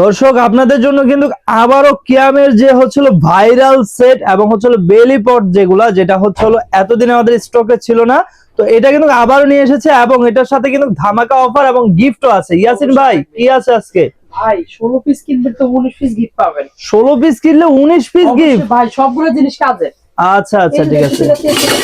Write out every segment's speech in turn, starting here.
দর্শক আপনাদের জন্য কিন্তু আবারও কিয়ামের যে হচ্ছিল ভাইরাল সেট এবং হচ্ছিল বেলি পট যেগুলা যেটা হচ্ছিল এতদিন আমাদের স্টকে ছিল না তো এটা কিন্তু আবারও নিয়ে এসেছে এবং এটার সাথে কিন্তু ধামাকা অফার এবং গিফটও আছে। ইয়াসিন ভাই কি আছে আজকে? ভাই ষোলো পিস কিনবেন তো উনিশ পিস গিফট পাবেন। ষোলো পিস কিনলে উনিশ পিস গিফট ভাই সবগুলো জিনিস কাজে। আচ্ছা আচ্ছা ঠিক আছে।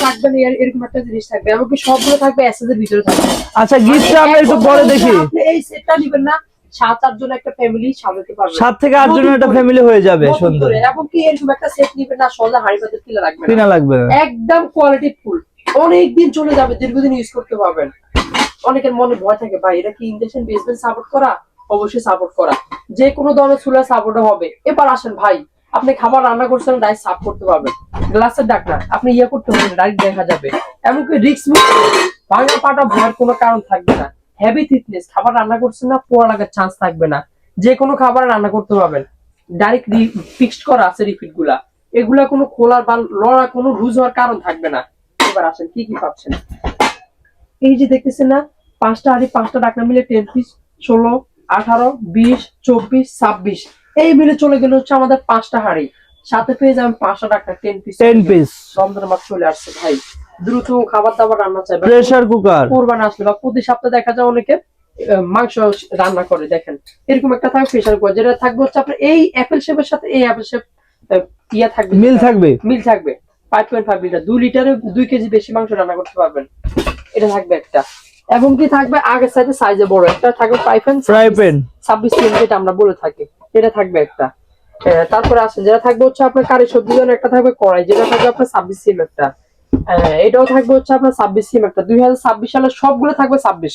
থাকবে না এরকম একটা জিনিস থাকবে। এমনকি সবগুলো থাকবে এসএস ভিতরে থাকবে। আচ্ছা গিফটটা আমরা একটু পরে দেখি। আপনি এই সেটটা নেবেন না সাত আট জন একটা ফ্যামিলি সাজাতে পারবেন সাত থেকে আট জনের একটা ফ্যামিলি হয়ে যাবে সুন্দর। করে। এমনকি এরকম একটা সেট নিবেন না সহজে হাড়ি পাতে কিনে রাখবেন কিনা লাগবে একদম কোয়ালিটি ফুল অনেক দিন চলে যাবে দীর্ঘদিন ইউজ করতে পারবেন। অনেকের মনে ভয় থাকে ভাই এটা কি ইন্ডাকশন বেসমেন্ট সাপোর্ট করা? অবশ্যই সাপোর্ট করা। যে কোনো ধরনের চুলা সাপোর্ট হবে। এবার আসেন ভাই আপনি খাবার রান্না করছেন ডাইরেক্ট সাফ করতে পারবেন। গ্লাসের ডাক্তার আপনি ইয়ে করতে পারবেন ডাইরেক্ট দেখা যাবে। এমনকি রিক্স ভাঙা পাটা ভয়ের কোনো কারণ থাকবে না। হেভি থিকনেস খাবার রান্না করছেন না পোড়া লাগার চান্স থাকবে না। যে কোনো খাবার রান্না করতে পারবেন। ডাইরেক্ট ফিক্সড করা আছে রিপিটগুলা। এগুলা কোনো খোলার বা লড়া কোনো লুজ হওয়ার কারণ থাকবে না। এবার আসেন কি কি পাচ্ছেন? এই যে দেখতেছেন না পাঁচটা হাড়ি পাঁচটা ডাকনা মিলে টেন পিস ষোলো আঠারো বিশ চব্বিশ ছাব্বিশ। এই মিলে চলে গেলে হচ্ছে আমাদের পাঁচটা হাড়ি। সাথে পেয়ে যাবেন পাঁচটা ডাকনা ten piece ten piece Ramzan মাস চলে আসছে ভাই। দ্রুত খাবার দাবার রান্না চাই প্রেসার কুকার কোরবান আসলে বা প্রতি সপ্তাহে দেখা যায় অনেকে মাংস রান্না করে দেখেন। এরকম একটা থাকবে প্রেশার কুকার যেটা থাকবে হচ্ছে আপনার এই অ্যাপেল শেপের সাথে এই অ্যাপেল শেপ ইয়া থাকবে। মিল থাকবে? মিল থাকবে। ফাইভ পয়েন্ট ফাইভ লিটার দুই লিটারে দুই কেজি বেশি মাংস রান্না করতে পারবেন। এটা থাকবে একটা। এবং কি থাকবে? আগের সাইডে সাইজে বড়। একটা থাকবে ফ্রাই প্যান ছাব্বিশ সিম যেটা আমরা বলে থাকি। এটা থাকবে একটা। তারপরে আছে যেটা থাকবে হচ্ছে আপনার কারি সবজি জন্য একটা থাকবে কড়াই যেটা থাকবে আপনার ছাব্বিশ সিম একটা। এটাও থাকবে হচ্ছে আপনার ছাব্বিশ সিম একটা। দুই হাজার ছাব্বিশ সালে সবগুলো থাকবে ছাব্বিশ।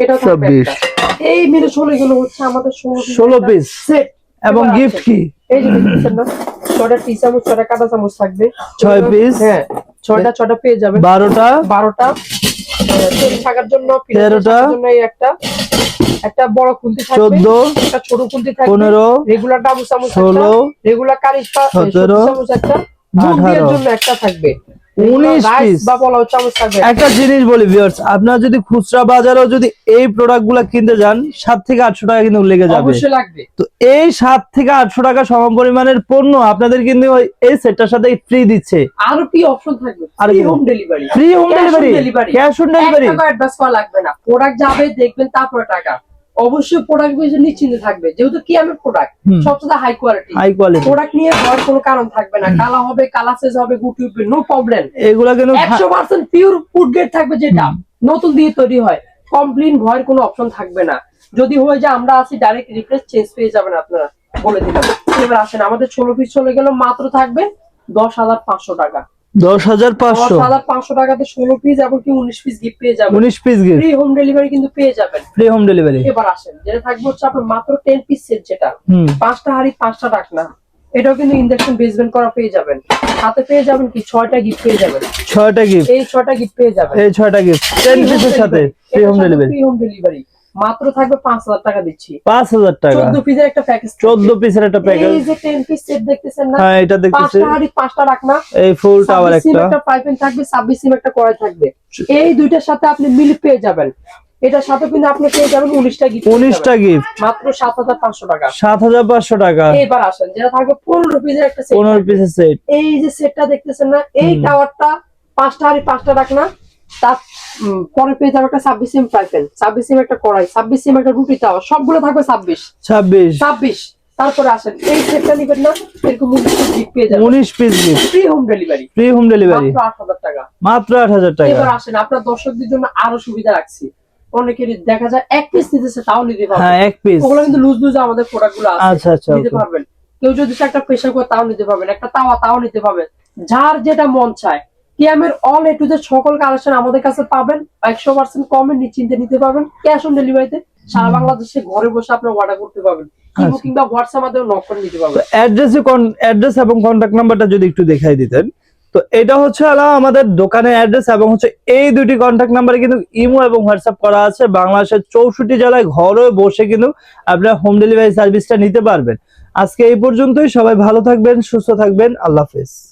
এটাও থাকবে 26 একটা। এই মিলে ষোলো গেল হচ্ছে আমাদের ষোলো পিস সেট এবং গিফট কি? এই যে ছয়টা টি চামচ ছয়টা কাঁটা চামচ থাকবে। ছয় piece। হ্যাঁ ছয়টা ছয়টা পেয়ে যাবেন। বারোটা। বারোটা। থাকার জন্য তেরোটা। জন্য একটা। একটা বড় খুন্তি থাকবে। চোদ্দ। একটা ছোট খুন্তি থাকবে। পনেরো। রেগুলার ডাবু চামচ ষোলো। রেগুলার কারি সতেরো, চামচ একটা। জন্য একটা থাকবে। একটা জিনিস বলি ভিউয়ার্স আপনারা যদি খুচরা বাজারেও যদি এই প্রোডাক্টগুলা কিনতে যান সাত থেকে আটশো টাকা কিন্তু লেগে যাবে। তো এই সাত থেকে আটশো টাকা সম পরিমাণের পণ্য আপনাদের কিন্তু এই সেটটার সাথে ফ্রি দিচ্ছে। আরও কি অপশন থাকবে। আর কি? Home delivery free home delivery cash on delivery টাকা অ্যাডভান্স করা লাগবে না। প্রোডাক্ট যাবে দেখবেন তারপরে টাকা। অবশ্যই প্রোডাক্ট বিষয়ে নিশ্চিন্তে থাকবে। যেহেতু কি আমি প্রোডাক্ট। সবচেয়ে high quality high quality product নিয়ে হওয়ার কোনো কারণ থাকবে না। কালা হবে কালা সেজ হবে গুটি উঠবে নো প্রবলেম এগুলা কিন্তু একশো পার্সেন্ট পিওর ফুড গ্রেড থাকবে যেটা। নতুন দিয়ে তৈরি হয়। কমপ্লেন ভয়ের কোনো অপশন থাকবে না। যদি হয়ে যায় আমরা আসি ডাইরেক্ট রিপ্লেস চেঞ্জ পেয়ে যাবেন আপনারা। বলে দিলাম। এবার আসেন আমাদের ষোলো পিস চলে গেল মাত্র থাকবে দশ হাজার পাঁচশো টাকা। দশ হাজার পাঁচশো। পাঁচশো টাকাতে ষোলো পিস এবং কি উনিশ পিস গিফট পেয়ে যাবেন। উনিশ piece gift free home delivery কিন্তু পেয়ে যাবেন। ফ্রি হোম ডেলিভারি এবার আসেন যেটা থাকবে হচ্ছে আপনার মাত্র টেন পিস সেট যেটা। পাঁচটা হাড়ি পাঁচটা ডাকনা এটাও কিন্তু ইন্ডাকশন বেসমেন্ট করা পেয়ে যাবেন। হাতে পেয়ে যাবেন কি? ছয়টা গিফট পেয়ে যাবেন। ছয়টা গিফট এই ছয়টা গিফট পেয়ে যাবেন। এই ছয়টা গিফট টেন পিসের সাথে free home delivery free home delivery মাত্র থাকবে পাঁচ হাজার টাকা দিচ্ছি। পাঁচ হাজার টাকা। চোদ্দ পিসের একটা প্যাকেজ চোদ্দ পিসের একটা প্যাকেজ এই যে টেন পিস সেট দেখতেছেন না? হ্যাঁ এটা দেখতেছি। পাঁচটা হাড়ি পাঁচটা ডাকনা এই ফুল টাওয়ার একটা। একটা পাইপেন থাকবে ছাব্বিশ সিম একটা কড়াই থাকবে। এই দুইটার সাথে আপনি মিল পেয়ে যাবেন। এটার সাথে কিন্তু আপনি পেয়ে যাবেন উনিশটা গিফট উনিশটা গিফট মাত্র সাত হাজার পাঁচশো টাকা। সাত হাজার পাঁচশো টাকা। এবার আসেন যেটা থাকবে পনেরো পিসের একটা সেট পনেরো পিসের সেট এই যে সেটটা দেখতেছেন না এই টাওয়ারটা পাঁচটা হাড়ি পাঁচটা ডাকনা তার পরে পেয়ে যাবে একটা ছাব্বিশ সিম পাইপেন ছাব্বিশ সিম একটা কড়াই ছাব্বিশ সিম একটা রুটি টাওয়ার সবগুলো থাকবে ছাব্বিশ। ছাব্বিশ। ছাব্বিশ। তারপরে আসেন এই সেটটা নিবেন না এরকম উনিশ গিফট পেয়ে যাবেন। উনিশ piece gift free home delivery free home delivery মাত্র আট হাজার টাকা। মাত্র আট হাজার টাকা। এবার আসেন আপনার দর্শকদের জন্য আরও সুবিধা রাখছি। অনেকেরই দেখা যায় এক পিস নিতেছে তাও নিতে হ্যাঁ পারবেন এক পিস ওগুলো কিন্তু লুজ লুজ আমাদের প্রোডাক্টগুলো আছে। আচ্ছা আচ্ছা নিতে পারবেন। কেউ যদি একটা প্রেশার কুকার তাও নিতে পারবেন। একটা তাওয়া তাও নিতে পারবেন। যার যেটা মন চায়। কিয়ামের অল এ টু জেড সকল কালেকশন আমাদের কাছে পাবেন। একশো পার্সেন্ট কমে নিশ্চিন্তে নিতে পারবেন। ক্যাশ অন ডেলিভারিতে সারা বাংলাদেশে ঘরে বসে আপনার অর্ডার করতে পারবেন। কিংবা- আচ্ছা। কিংবা হোয়াটসঅ্যাপ মাধ্যমে নক করে নিতে পারবেন। অ্যাড্রেস অ্যাড্রেস এবং কন্ট্যাক্ট নাম্বারটা যদি একটু দেখাই দিতেন। তো এটা হচ্ছে আমাদের দোকানের অ্যাড্রেস এবং হচ্ছে এই দুটি কন্ট্যাক্ট নাম্বারে কিন্তু ইমো এবং হোয়াটসঅ্যাপ করা আছে। বাংলাদেশের চৌষট্টি জেলায় ঘরে বসে কিন্তু আপনারা হোম ডেলিভারি সার্ভিসটা নিতে পারবেন। আজকে এই পর্যন্তই। সবাই ভালো থাকবেন সুস্থ থাকবেন। আল্লাহ হাফেজ।